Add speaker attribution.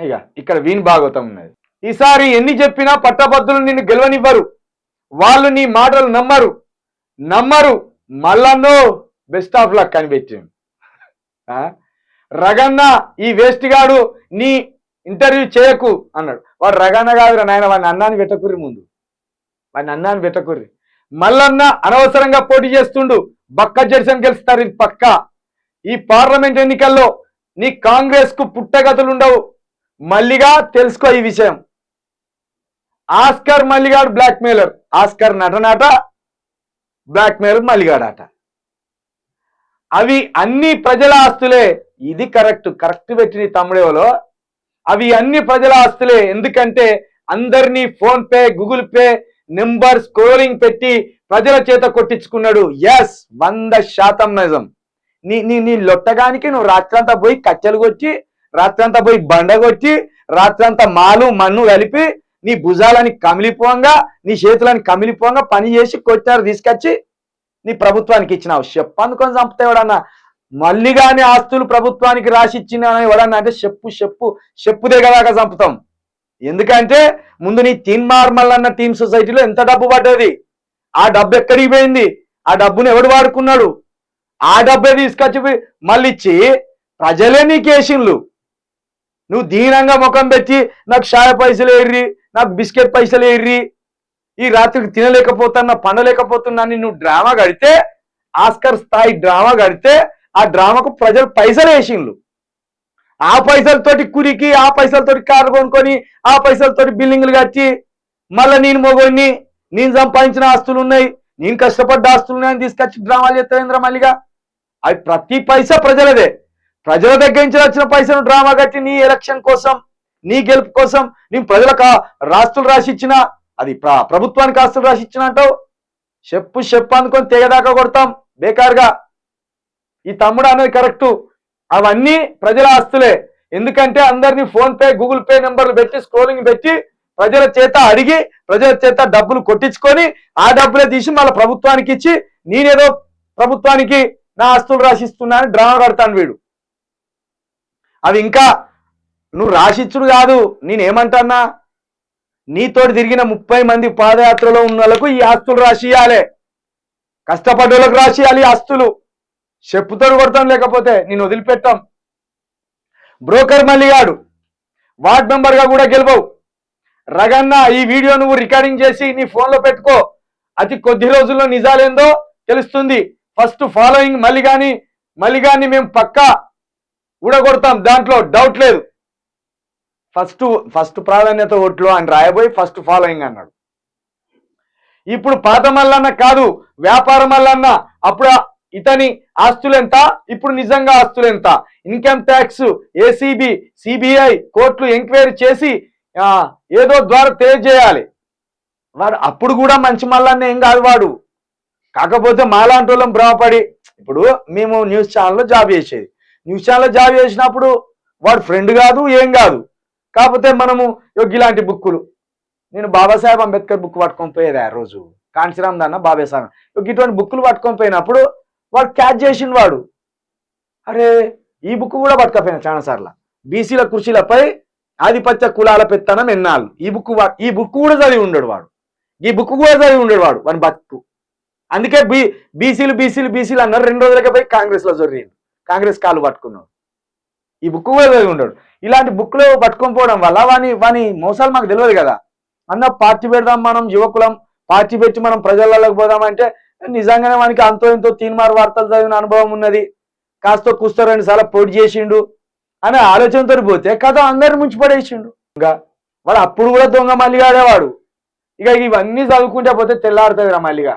Speaker 1: ఇక ఇక్కడ వీణ్ భాగవతం ఉన్నది. ఈసారి ఎన్ని చెప్పినా పట్టభద్రులు నిన్ను గెలవనివ్వరు. వాళ్ళు నీ మాటలు నమ్మరు. నమ్మరు. మళ్ళన్నో బెస్ట్ ఆఫ్ లక్ అని రగన్న ఈ వేస్ట్ గాడు నీ ఇంటర్వ్యూ చేయకు అన్నాడు. వాడు రగన్న కాదురా నాయన వాడిని అన్నాన్ని పెట్టకుర్రి ముందు. వాడిని అన్నాన్ని పెట్టకుర్రి. మల్లన్న అనవసరంగా పోటీ చేస్తుండు. బక్క జెర్సన్ గెలుస్తారు ఇది పక్క. ఈ పార్లమెంట్ ఎన్నికల్లో నీ కాంగ్రెస్కు పుట్టగతులు ఉండవు మల్లిగా తెలుసుకో ఈ విషయం. ఆస్కర్ మల్లిగాడు బ్లాక్ మెయిలర్ ఆస్కర్ నటనాట బ్లాక్ మెయిలర్ మల్లిగాడాట. అవి అన్ని ప్రజల ఆస్తులే. ఇది కరెక్ట్. కరెక్ట్ పెట్టిన తమ్ముడేవలో అవి అన్ని ప్రజల ఆస్తులే. ఎందుకంటే అందరినీ PhonePe Google Pay number scoring పెట్టి ప్రజల చేత కొట్టించుకున్నాడు. ఎస్ వంద శాతం నిజం. నీ నీ నీ లొట్టగానికి నువ్వు రాత్రంతా పోయి కట్టెలు కొచ్చి రాత్రంతా పోయి బండ కొట్టి రాత్రంతా మాలు మన్ను కలిపి నీ భుజాలని కమిలిపోంగా నీ చేతులని కమిలిపోంగా పని చేసి కొట్టారు తీసుకొచ్చి నీ ప్రభుత్వానికి ఇచ్చినావు. చెప్పు అందుకొని చంపుతా ఎవడన్నా. మళ్ళీ కానీ ఆస్తులు ప్రభుత్వానికి రాసి ఇచ్చిన ఎవడన్నా అంటే చెప్పు చెప్పు చెప్పు కదా చంపుతాం. ఎందుకంటే ముందు నీ టీన్ మార్మల్ అన్న టీమ్ సొసైటీలో ఎంత డబ్బు పడ్డది? ఆ డబ్బు ఎక్కడికి పోయింది? ఆ డబ్బును ఎవడు వాడుకున్నాడు? ఆ డబ్బే తీసుకొచ్చి పోయి మళ్ళీ ఇచ్చి ప్రజలే నీకు నువ్వు దీనంగా ముఖం పెట్టి నాకు షాయ పైసలు ఎర్రి నాకు బిస్కెట్ పైసలు ఎర్రి ఈ రాత్రికి తినలేకపోతున్నా పండలేకపోతున్నా అని నువ్వు డ్రామా కడితే ఆస్కర్ స్థాయి డ్రామా కడితే ఆ డ్రామాకు ప్రజలు పైసలు వేసిండ్లు. ఆ పైసలతోటి కురికి ఆ పైసలతోటి కారు కొనుక్కొని ఆ పైసలతోటి బిల్డింగ్లు కట్టి మళ్ళీ నేను మొగోడిని నేను సంపాదించిన ఆస్తులు ఉన్నాయి నేను కష్టపడ్డ ఆస్తులు ఉన్నాయని తీసుకొచ్చి డ్రామాలు చేస్తావేంద్ర మళ్ళీగా అవి ప్రతి పైసా ప్రజలదే. ప్రజల దగ్గర నుంచి వచ్చిన పైసలు డ్రామా కట్టి నీ ఎలక్షన్ కోసం నీ గెలుపు కోసం నేను ప్రజలకు రాస్తులు రాసి ఇచ్చిన అది ప్రభుత్వానికి ఆస్తులు రాసి ఇచ్చిన అంటావు? చెప్పు చెప్పు అనుకొని తెగదాకా కొడతాం. బేకారుగా. ఈ తమ్ముడు అనేది కరెక్టు అవన్నీ ప్రజల ఆస్తులే. ఎందుకంటే అందరినీ ఫోన్ పే గూగుల్ పే నెంబర్లు పెట్టి స్క్రోలింగ్ పెట్టి ప్రజల చేత అడిగి ప్రజల చేత డబ్బులు కొట్టించుకొని ఆ డబ్బులే తీసి మళ్ళీ ప్రభుత్వానికి ఇచ్చి నేనేదో ప్రభుత్వానికి నా ఆస్తులు రాసిస్తున్నా అని డ్రామా కడతాను వీడు. అవి ఇంకా నువ్వు రాసిచ్చుడు కాదు. నేనేమంటన్నా? నీతోటి తిరిగిన ముప్పై మంది పాదయాత్రలో ఉన్న వాళ్ళకు ఈ ఆస్తులు రాసియాలే కష్టపడ్డోళ్ళకు రాసియాలి ఆస్తులు. చెప్పుతో కొడతాం లేకపోతే నేను వదిలిపెట్టాం. బ్రోకర్ మల్లిగాడు వార్డ్ మెంబర్గా కూడా గెలవవు. రగన్న ఈ వీడియో నువ్వు రికార్డింగ్ చేసి నీ ఫోన్లో పెట్టుకో. అతి కొద్ది రోజుల్లో నిజాలేందో తెలుస్తుంది. ఫస్ట్ ఫాలోయింగ్ మళ్ళీ కానీ మళ్ళీ కానీ మేము పక్కా ఊడగొడతాం. దాంట్లో డౌట్ లేదు. ఫస్ట్ ఫస్ట్ ప్రాధాన్యత ఓట్లు అని రాయబోయి ఫస్ట్ ఫాలోయింగ్ అన్నాడు. ఇప్పుడు పాత మల్లన్న కాదు వ్యాపార మల్లన్న. అప్పుడు ఇతని ఆస్తులెంత? ఇప్పుడు నిజంగా ఆస్తులు ఎంత ఇన్కమ్ ట్యాక్స్ ఏసీబీ సిబిఐ కోర్టులు ఎంక్వైరీ చేసి ఏదో ద్వారా తెలియజేయాలి. వాడు అప్పుడు కూడా మంచి మల్లన్న ఏం కాదు వాడు. కాకపోతే మాలాంటి వాళ్ళం భ్రమపడి ఇప్పుడు మేము న్యూస్ ఛానల్లో జాబ్ చేసేది. న్యూస్ ఛానల్ జాబ్ చేసినప్పుడు వాడు ఫ్రెండ్ కాదు ఏం కాదు. కాకపోతే మనము ఇలాంటి బుక్కులు. నేను బాబాసాహెబ్ అంబేద్కర్ బుక్ పట్టుకొని పోయేది ఆ రోజు. కాంచీరామ్ దాన్న బాబాసాహెబ్. ఇటువంటి బుక్కులు పట్టుకొని పోయినప్పుడు వాడు క్యాచ్ చేసిండు వాడు. అరే ఈ బుక్ కూడా పట్టుకపోయినా చాలా సార్లు. బీసీల కుర్చీలపై ఆధిపత్య కులాల పెత్తనం ఎన్నాళ్ళు. ఈ బుక్ ఈ బుక్ కూడా చదివి ఉండడు వాడు. ఈ బుక్ కూడా చదివి ఉండడు వాడు వాని బతుకు. అందుకే బీ బీసీలు బీసీలు బీసీలు అన్నారు రెండు రోజులకే పోయి కాంగ్రెస్లో జొర్రిండు కాంగ్రెస్ కాలు పట్టుకున్నాడు. ఈ బుక్ కూడా చదివి ఉండడు ఇలాంటి బుక్లో పట్టుకొని పోవడం వల్ల వాని వాని మోసాలు మాకు తెలియదు కదా. అన్న పార్టీ పెడదాం మనం యువకులం. పార్టీ పెట్టి మనం ప్రజలలోకి పోదామంటే నిజంగానే వానికి అంతో ఎంతో తీన్మార్ వార్తలు చదివిన అనుభవం ఉన్నది. కాస్త కూస్తో రెండు సార్లు పోటీ చేసిండు అనే ఆలోచనతో పోతే కథ అందరిని ముంచిపడేసిండు ఇంకా వాడు అప్పుడు కూడా దొంగ మల్లిగా ఆడేవాడు. ఇక ఇవన్నీ చదువుకుంటే పోతే తెల్లారుతుంది రా మల్లిగా.